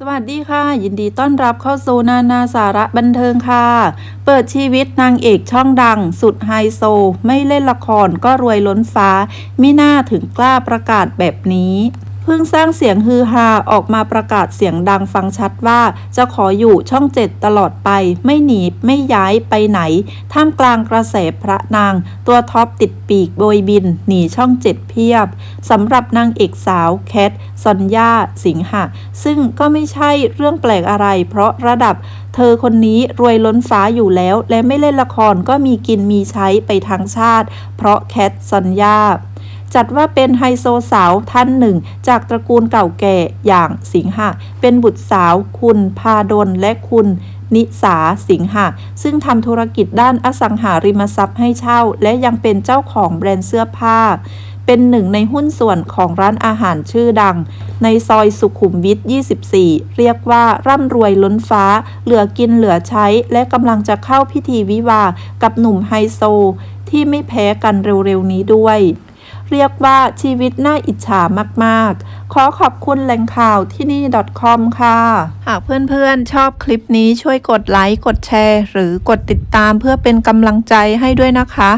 สวัสดีค่ะ ยินดีต้อนรับเข้าสู่นานาสาระบันเทิงค่ะ เปิดชีวิตนางเอกช่องดัง สุดไฮโซ ไม่เล่นละครก็รวยล้นฟ้ามิน่าถึงกล้าประกาศแบบนี้ เพิ่งสร้างเสียงฮือฮาออกมาประกาศเสียงดังฟังชัดว่า จะขออยู่ช่องเจ็ดตลอดไป ไม่หนีไม่ย้ายไปไหน ท่ามกลางกระแสพระนาง ตัวท็อปติดปีกโบยบิน หนีช่องเจ็ดเพียบสำหรับนางเอกสาวแคทซอนยาสิงหะ ซึ่งก็ไม่ใช่เรื่องแปลกอะไร เพราะระดับเธอคนนี้รวยล้นฟ้าอยู่แล้ว และไม่เล่นละครก็มีกินมีใช้ไปทั้งชาติ เพราะแคทซอนยา จัดว่าเป็นไฮโซสาวท่านหนึ่ง จากตระกูลเก่าแก่อย่างสิงหะ เป็นบุตรสาวคุณพาดลและคุณนิสาสิงหะ ซึ่งทำธุรกิจด้านอสังหาริมทรัพย์ให้เช่า และยังเป็นเจ้าของแบรนด์เสื้อผ้า เป็นหนึ่งในหุ้นส่วนของร้านอาหารชื่อดัง ในซอยสุขุมวิท 24 เรียกว่าร่ำรวยล้นฟ้า เหลือกินเหลือใช้ และกำลังจะเข้าพิธีวิวากับหนุ่มไฮโซ ที่ไม่แพ้กันเร็วๆนี้ด้วย เรียกว่าชีวิตน่าอิจฉามากๆ ขอขอบคุณแหล่งข่าวที่นี่ .com ค่ะ หากเพื่อนๆ ชอบคลิปนี้ช่วยกดไลค์ กดแชร์ หรือกดติดตามเพื่อเป็นกำลังใจให้ด้วยนะคะ